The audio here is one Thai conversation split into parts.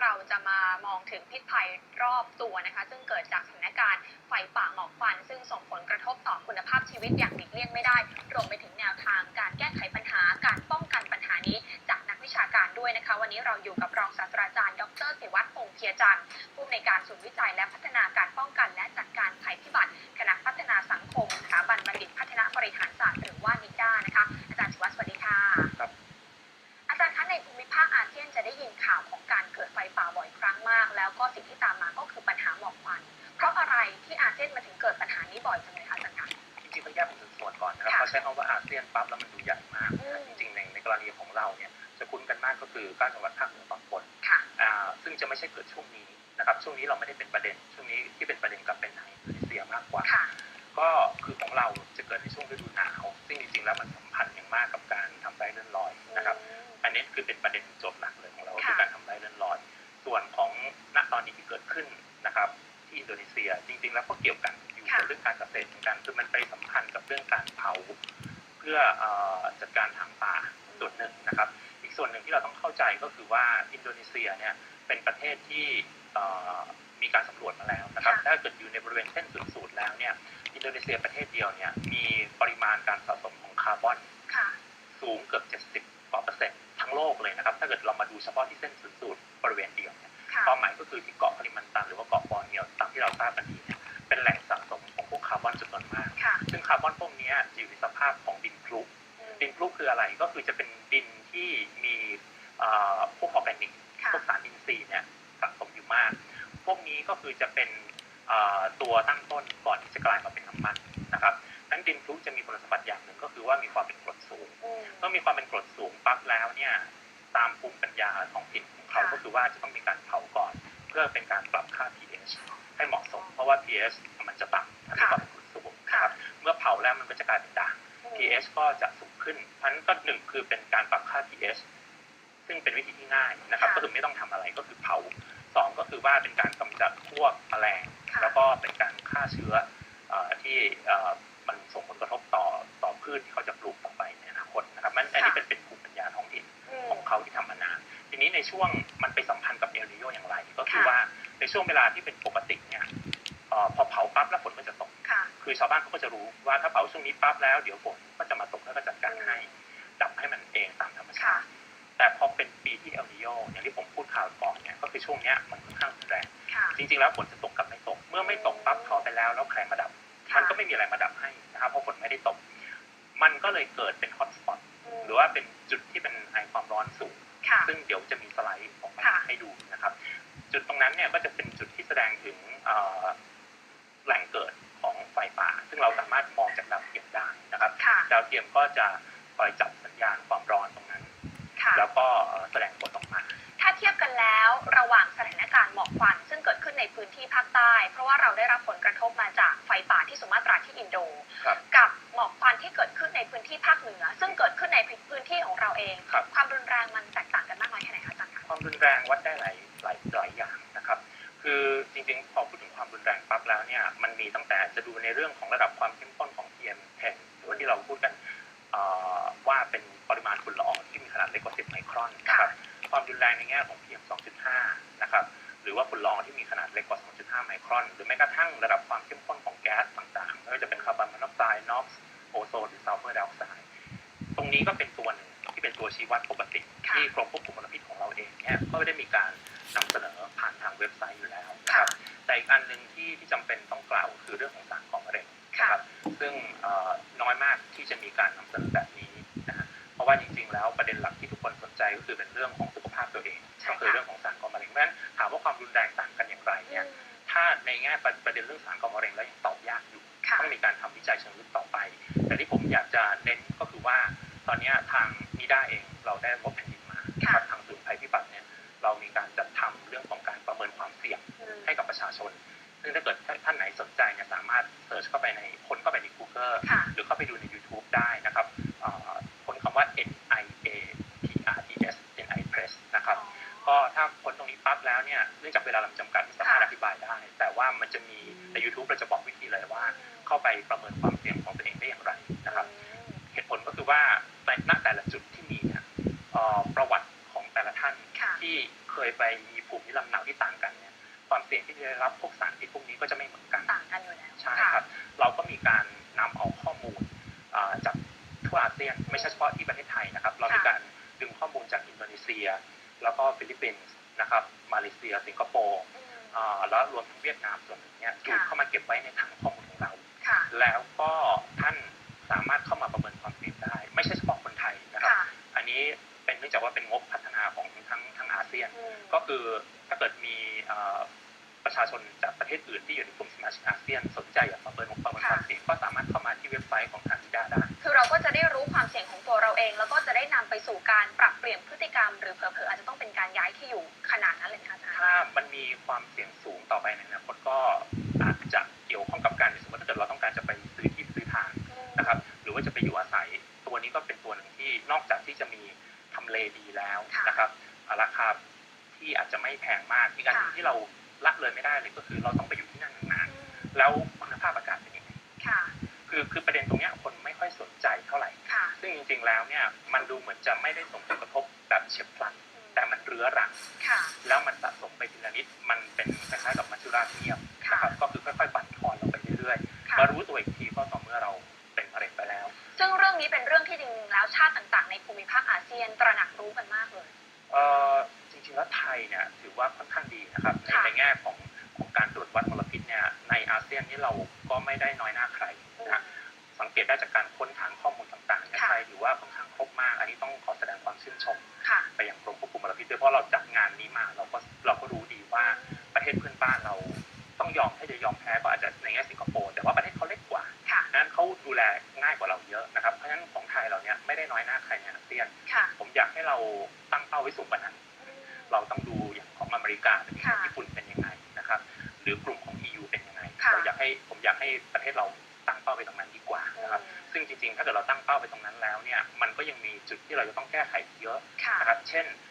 เราจะมามองถึงพิษภัยรอบตัวนะคะซึ่งเกิดจากสถานการณ์ไฟป่าหมอกควัน ซึ่งส่งผลกระทบต่อคุณภาพชีวิตอย่างหลีกเลี่ยงไม่ได้ รวมไปถึงแนวทางการแก้ไขปัญหาการป้องกันปัญหานี้จากนักวิชาการด้วยนะคะ วันนี้เราอยู่กับรองศาสตราจารย์ ดรศิวัตรพงเพียจันทร์ผู้อำนวยการศูนย์วิจัยและพัฒนาการป้องกันและจัดการภัยพิบัติ กแล้วก็สิ่งที่ตามมาก็คือปัญหาหมอกควัน เพราะอะไรที่อาเซียนมาถึงเกิดปัญหานี้บ่อยจังเลยคะอาจารย์คะจริงๆต้องแยกเป็นส่วนๆก่อนนะครับค่ะเขาใช้คำว่าอาเซียนปั๊บแล้วมันดูใหญ่มากอืมจริงๆในในกรณีของเราเนี่ยจะคุ้นกันมากก็คือการจังหวัดภาคเหนือตอนบนค่ะอ่าซึ่งจะไม่ใช่เกิดช่วงนี้นะครับช่วงนี้เราไม่ได้เป็นประเด็น ช่วงนี้ที่เป็นประเด็นกลับเป็นทางอินโดนีเซียมากกว่าค่ะก็คือของเราจะเกิดในช่วงฤดูหนาว ซึ่งจริงๆแล้วมันสัมพันธ์อย่างมากกับการทำไร่เลื่อนลอยนะครับ อันนี้คือเป็นประเด็นโจทย์หลักเลยของเราก็คือค่ะการทำไร่เลื่อนลอย ส่วนของณตอนนี้ที่เกิดขึ้นนะครับที่อินโดนีเซียจริง ๆ แล้วก็เกี่ยวกันอยู่กับเรื่องการเกษตรเหมือนกันคือมันไปสัมพันธ์กับเรื่องการเผา เพื่อเอ่อจัดการทางป่าส่วนหนึ่งนะครับ อีกส่วนหนึ่งที่เราต้องเข้าใจก็คือว่าอินโดนีเซียเนี่ยเป็นประเทศที่เอ่อมีการสำรวจมาแล้วนะครับค่ะถ้าเกิดอยู่ในบริเวณเส้นศูนย์สูตรแล้วเนี่ยอินโดนีเซียประเทศเดียวเนี่ยมีปริมาณการสะสมของคาร์บอนค่ะสูงเกือบ 70กว่าเปอร์เซ็นต์ทั้งโลกเลยนะครับ ถ้าเกิดเรามาดูเฉพาะที่เส้นศูนย์สูตรบริเวณเดียวเนี่ย ค่ะความหมายก็คือที่เกาะคาลิมันตันหรือว่าเกาะบอร์เนียวตามที่เราทราบกันดีเนี่ยเป็นแหล่งสะสมของพวกคาร์บอนจำนวนมากค่ะซึ่งคาร์บอนพวกเนี้ยจะอยู่ในสภาพของดินคลุกอืมดินคลุกคืออะไรก็คือจะเป็นดินที่มีเอ่อพวกออร์แกนิกค่ะพวกสารอินทรีย์เนี่ยสะสมอยู่มาก พวกนี้ก็คือจะเป็นเอ่อตัวตั้งต้นก่อนที่จะกลายมาเป็นน้ำมันนะครับนั้นดินคลุกจะมีคุณสมบัติอย่างหนึ่งก็คือว่ามีความเป็นกรดสูงอืมเมื่อมีความเป็นกรดสูงปั๊บแล้วเนี่ยตามภูมิปัญญาท้องถิ่นของ เขาค่ะก็คือว่าจะต้องมีการเผาก่อน เพื่อเป็นการปรับค่า pH ให้เหมาะสม เพราะว่า pH มันจะต่ำถ้ามีความเป็นกรดสูงนะครับเมื่อเผาแล้วมันก็จะกลายเป็นด่าง pH ก็จะสูงขึ้นเพราะฉะนั้นก็หนึ่งคือเป็นการปรับค่า pH ซึ่งเป็นวิธีที่ง่ายนะครับค่ะก็คือไม่ต้องทำอะไรก็คือเผาสองก็คือว่าเป็นการกำจัดพวกแมลงค่ะแล้วก็เป็นการฆ่าเชื้อเอ่อที่เอ่อมันส่งผลกระทบต่อต่อพืชที่เขาจะปลูก ในช่วงมันไปสัมพันธ์กับเอลนิโยอย่างไร ก็คือค่ะว่าในช่วงเวลาที่เป็นปกติเนี่ยเอ่อพอเผาปั๊บแล้วฝนก็จะตกค่ะคือชาวบ้านเขาก็จะรู้ว่าถ้าเผาช่วงนี้ปั๊บแล้วเดี๋ยวฝนก็จะมาตกแล้วก็จัดการให้ดับให้มันเองตามธรรมชาค่ะติ แต่พอเป็นปีที่เอลนิโยอย่างที่ผมพูดข่าวก่อนเนี่ยก็คือช่วงเนี้ยมันค่อนข้างรุนแรงค่ะจริงๆแล้วฝนจะตกกับไม่ตก เมื่อไม่ตกปั๊บเผาไปแล้วแล้วใครมาดับ มันก็ไม่มีอะไรมาดับให้นะครับเพราะฝนไม่ได้ตก มันก็เลยเกิดเป็นฮอตสปอตมหรือว่าเป็นจุดที่เป็นไอความร้อนสูงค่ะ ซึ่งเดี๋ยวจะมีสไลด์ออกมาค่ะให้ดูนะครับ จุดตรงนั้นเนี่ยก็จะเป็นจุดที่แสดงถึงเอ่อแหล่งเกิดของไฟป่า ซึ่งเราสามารถมองจากดาวเทียมได้นะครับค่ะดาวเทียมก็จะคอยจับสัญญาณความร้อนตรงนั้นค่ะแล้วก็เอ่อแสดงผลออกมา ถ้าเทียบกันแล้วระหว่างสถานการณ์หมอกควันซึ่งเกิดขึ้นในพื้นที่ภาคใต้ เพราะว่าเราได้รับผลกระทบ จริงๆพอพูดถึงความรุนแรงปั๊บแล้วเนี่ยมันมีตั้งแต่จะดูในเรื่องของระดับความเข้มข้นของ PM10 หรือว่าที่เราพูดกันเอ่อว่าเป็นปริมาณฝุ่นละอองที่มีขนาดเล็กกว่า 10 ไมครอนนะครับความรุนแรงในแง่ของ PM 2.5 นะครับหรือว่าฝุ่นละอองที่มีขนาดเล็กกว่า 2.5 ไมครอน หรือแม้กระทั่งระดับความเข้มข้นของแก๊สต่างๆไม่ว่าจะเป็นคาร์บอนมอนอกไซด์น็อกซ์โอโซนหรือซัลเฟอร์ไดออกไซด์ตรงนี้ก็เป็นตัวหนึ่งที่เป็นตัวชี้วัดปกติค่ะที่กรมควบคุมมลพิษของเราเองเนี่ยก็ได้มีการนำเสนอผ่านทางเว็บไซต์อยู่แล้วนะครับแต่ อีกอันหนึ่งที่ที่จำเป็นต้องกล่าวคือเรื่องของสารก่อมะเร็งค่ะนะครับซึ่งเอ่อน้อยมากที่จะมีการนำเสนอแบบนี้นะฮะเพราะว่าจริง ๆ แล้วประเด็นหลักที่ทุกคนสนใจก็คือเป็นเรื่องของสุขภาพตัวเองใช่ก็คือค่ะเรื่องของสารก่อมะเร็งเพราะฉะนั้นถามว่าความรุนแรงต่างกันอย่างไรเนี่ยถ้าในแง่ประเด็นเรื่องสารก่อมะเร็งแล้วยังตอบยากอยู่ค่ะต้องมีการทำวิจัยเชิงลึกต่อไป แต่ที่ผมอยากจะเน้นก็คือว่าตอนเนี้ยทางนิด้าเอง ที่ต่างกันเนี่ยความเสี่ยงที่จะไรับพวกสารพิษพวกนี้ก็จะไม่เหมือนกันต่างกันอยู่แล้วใช่ครับ เราก็มีการนำเอาข้อมูลจากทั่วอาเซียนไม่ใช่เฉพาะที่ประเทศไทยนะครับ เรามีการดึงข้อมูลจากอินโดนีเซีย แล้วก็ฟิลิปปินส์นะครับ มาเลเซีย สิงคโปร์แล้วรวมทั้งเวียดนามส่วนหนึ่งเนี่ยดูเข้ามาเก็บไว้ในถังข้อมูลของเรา แล้วก็ ประเทศอื่นที่อยู่ในกลุ่มสมาชิกอาเซียนสนใจอยากมาเปิดงบประมาณความเสี่ยงก็สามารถเข้ามาที่เว็บไซต์ของทางนิด้าได้ คือเราก็จะได้รู้ความเสี่ยงของตัวเราเอง แล้วก็จะได้นำไปสู่การปรับเปลี่ยนพฤติกรรม หรือเผลอๆอาจจะต้องเป็นการย้ายที่อยู่ขนาดนั้นเลยนะคะอาจารย์ถ้ามันมีความเสี่ยงสูงต่อไปในอนาคตก็อาจจะเกี่ยวข้องกับการสมมติถ้าเกิดเราต้องการจะไปซื้อที่ซื้อทางอืมนะครับ หรือว่าจะไปอยู่อาศัย ตัวนี้ก็เป็นตัวหนึ่งที่นอกจากที่จะมีทำเลดีแล้วค่ะนะครับอ่าราคาที่อาจจะไม่แพงมากอีกอันหนึ่งค่ะที่เราละ เลยไม่ได้เลยก็คือเราต้องไปอยู่ที่นั่นนานอืมๆแล้วคุณภาพอากาศเป็นยังไงค่ะคือคือประเด็นตรงเนี้ยคนไม่ค่อยสนใจเท่าไหร่ค่ะซึ่งจริงๆแล้วเนี่ยมันดูเหมือนจะไม่ได้ส่งผลกระทบแบบเฉียบพลันอืมแต่มันเรื้อรังค่ะแล้วมันส ไทยเนี่ยถือว่าค่อนข้างดีนะครับในค่ะในแง่ของของการตรวจวัดมลพิษเนี่ยในอาเซียนนี่เราก็ไม่ได้น้อยหน้าใครนะฮะสังเกตได้จากการค้นฐานข้อมูลต่างๆเนี่ยค่ะไทยถือว่าค่อนข้างครบมาก อันนี้ต้องขอแสดงความชื่นชมค่ะไปยังกรมควบคุมมลพิษด้วยเพราะเราจัดงานนี้มาเราก็เราก็รู้ดีว่าประเทศเพื่อนบ้านเราต้องยอมให้จะยอมแพ้ก็อาจจะในแง่สิงคโปร์แต่ว่าประเทศเขาเล็กกว่าค่ะนั้นเขาดูแล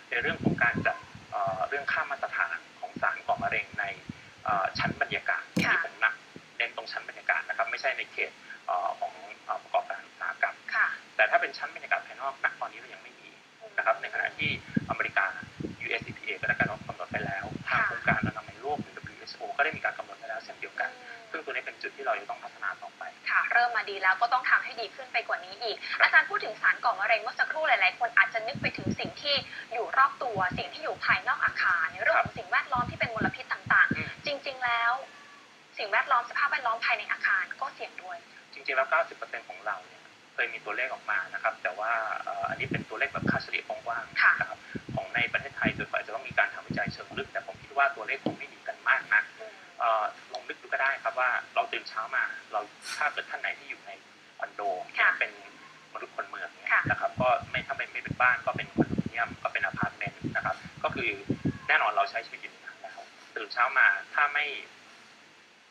ในเรื่องของการจัดเอ่อเรื่องค่ามาตรฐานของสารก่อมะเร็งในเอ่อชั้นบรรยากาศค่ะที่ผมหนักเน้นตรงชั้นบรรยากาศนะครับ ไม่ใช่ในเขตเอ่อของเอ่อประกอบการอุตสาหกรรมค่ะแต่ถ้าเป็นชั้นบรรยากาศภายนอกณตอนนี้เรายังไม่มีนะครับในขณะที่อเมริกา US EPA ก็ได้การ ที่เราจะต้องพัฒนาต่อไป ค่ะ เริ่มมาดีแล้วก็ต้องทำให้ดีขึ้นไปกว่านี้อีก อาจารย์พูดถึงสารก่อมะเร็งเมื่อสักครู่หลายๆ คนอาจจะนึกไปถึงสิ่งที่อยู่รอบตัว สิ่งที่อยู่ภายนอกอาคารในเรื่องของสิ่งแวดล้อมที่เป็นมลพิษต่างอืมๆจริง ๆ แล้ว สิ่งแวดล้อมสภาพแวดล้อมภายในอาคารก็เสี่ยงด้วย จริง ๆ แล้ว 90%ของเราเนี่ยเคยมีตัวเลขออกมานะครับ แต่ว่าเอ่ออันนี้เป็นตัวเลขแบบค่าเฉลี่ยกว้าง เราตื่นเช้ามา เราถ้าเกิดท่านไหนที่อยู่ในคอนโดค่ะเป็นมนุษย์คนเมืองเนี่ยค่ะนะครับ ก็ไม่ถ้าไม่ไม่เป็นบ้านก็เป็นคอนโดมิเนียมก็เป็นอพาร์ตเมนต์นะครับ ก็คือแน่นอนเราใช้ชีวิตอยู่ในนั้นแล้วตื่นเช้ามาถ้าไม่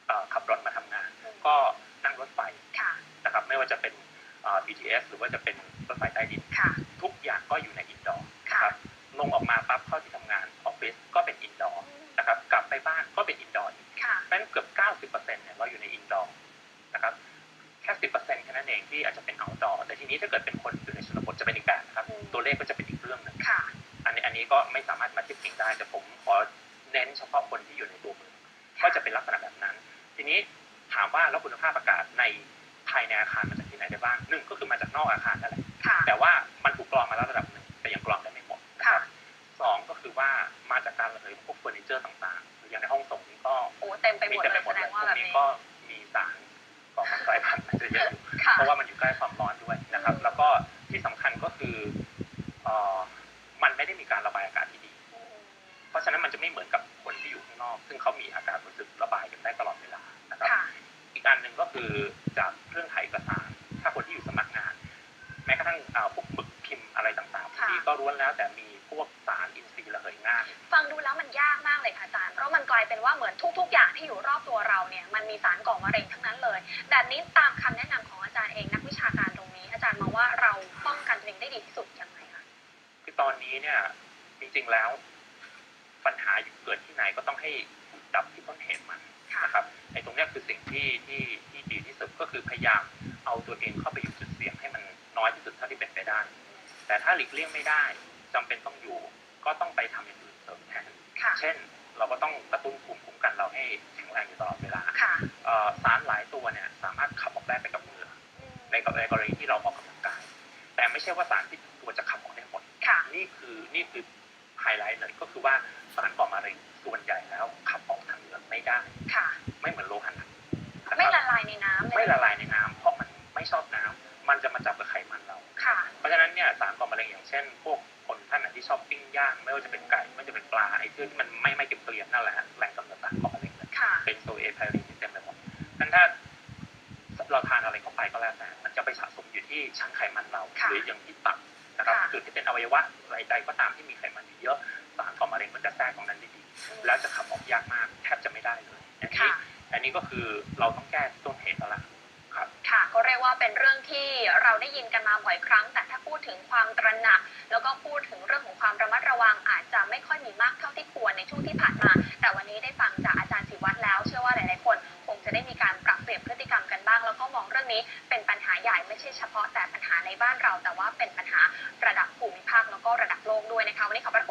เอ่อขับรถมาทำงาน ก็นั่งรถไฟค่ะนะครับ ไม่ว่าจะเป็นเอ่อ BTS หรือว่าจะเป็นรถไฟใต้ดินค่ะทุกอย่างก็อยู่ในอินดอร์ค่ะครับลงออกมาปั๊บเข้าที่ทำ นี้ถ้าเกิดเป็นคนอยู่ในชนบทจะเป็นอีกแบบนะครับอืมตัวเลขก็จะเป็นอีกเรื่องหนึ่งค่ะอันนี้อันนี้ก็ไม่สามารถมาเทียบเคียงได้แต่ผมขอเน้นเฉพาะคนที่อยู่ในตัวเมืองก็จะเป็นลักษณะแบบนั้น ทีนี้ถามว่าแล้วคุณภาพอากาศในภายในอาคารมาจากที่ไหนได้บ้างหนึ่งก็คือมาจากนอกอาคารนั่นแหละค่ะแต่ว่ามันถูกกรองมาแล้วระดับหนึ่งแต่ยังกรองได้ไม่หมดนะคค่ะรับสองก็คือว่ามาจากการระเหยพวกเฟอร์นิเจอร์ต่างๆหรืออย่างในห้องส่งนี้ก็โอ้เต็มไปหมีมดเต็มเลไปยหมแสดดเลงยว่าพวแบกบนี้นี้ก็มีสารก่อการกลายพันธุ์มันจะเยอะอยู่ค่ะเพราะว่ามันอยู่ใกล้ความร้อน ด้วยนะครับ แล้วก็ที่สำคัญก็คือเอ่อมันไม่ได้มีการระบายอากาศที่ดี เพราะฉะนั้นมันจะไม่เหมือนกับคนที่อยู่ข้างนอก ซึ่งเขามีอากาศบริสุทธิ์ระบายกันได้ตลอดเวลานะครับค่ะอีกอันหนึ่งก็คือจากเครื่องถ่ายเอกสาร ถ้าคนที่อยู่สมัครงาน แม้กระทั่งอ่าพวกหมึกพิมพ์อะไรต่างๆพวกนี้ค่ะก็ล้วนแล้วแต่มีพวกสารอินทรีย์ระเหยง่ายฟังดูแล้วมันยากมากเลยค่ะอาจารย์ เพราะมันกลายเป็นว่าเหมือนทุก ๆ อย่างที่อยู่รอบตัวเราเนี่ย มันมีสารก่อมะเร็งทั้งนั้นเลย แบบนี้ตามคำแนะนำ เนี่ยจริง ๆแล้วปัญหาอยู่เกิดที่ไหนก็ต้องให้ดับที่ต้นเหตุมันค่ะนะครับไอ้ตรงเนี้ยคือสิ่งที่ที่ที่ดีที่สุดก็คือพยายามเอาตัวเองเข้าไปอยู่จุดเสี่ยงให้มันน้อยที่สุดเท่าที่เป็นไปได้ แต่ถ้าหลีกเลี่ยงไม่ได้จำเป็นต้องอยู่ ก็ต้องไปทำอย่างอื่นเสริมแทนค่ะเช่น เราก็ต้องกระตุ้นภูมิคุ้มกันเราให้แข็งแรงอยู่ตลอดเวลาค่ะเอ่อสารหลายตัวเนี่ยสามารถขับออกได้ไปกับเหงื่อในกรณีในกรณีที่เราออกกำลังกาย แต่ไม่ใช่ว่าสารพิษทุกตัวจะขับ นี่คือนี่คือไฮไลท์เลยก็คือว่าสารก่อมะเร็งส่วนใหญ่แล้วขับออกทางเหลืองไม่ได้ ค่ะ ไม่เหมือนโลหะหนักนะไม่ครับละลายในน้ำเลยไม่ละลายในน้ำเพราะมันไม่ชอบน้ำมันจะมาจับกับไขมันเรา ค่ะ เพราะฉะนั้นเนี่ยสารก่อมะเร็งอย่างเช่น พวกคนท่านไหนที่ชอบปิ้งย่าง ไม่ว่าจะเป็นไก่ไม่ว่าจะเป็นปลาไอ้ที่ที่มันไม่ไม่เก็บเกลียมนั่นแหละฮะ เราได้ยินกันมาบ่อยครั้ง แต่ถ้าพูดถึงความตระหนัก แล้วก็พูดถึงเรื่องของความระมัดระวังอาจจะไม่ค่อยมีมากเท่าที่ควรในช่วงที่ผ่านมา แต่วันนี้ได้ฟังจากอาจารย์ศิวัตรแล้ว เชื่อว่าหลาย ๆ คนคงจะได้มีการปรับเปลี่ยนพฤติกรรมกันบ้าง แล้วก็มองเรื่องนี้เป็นปัญหาใหญ่ไม่ใช่เฉพาะแต่ปัญหาในบ้านเรา แต่ว่าเป็นปัญหาระดับภูมิภาคแล้วก็ระดับโลกด้วยนะคะวันนี้ขอบพระ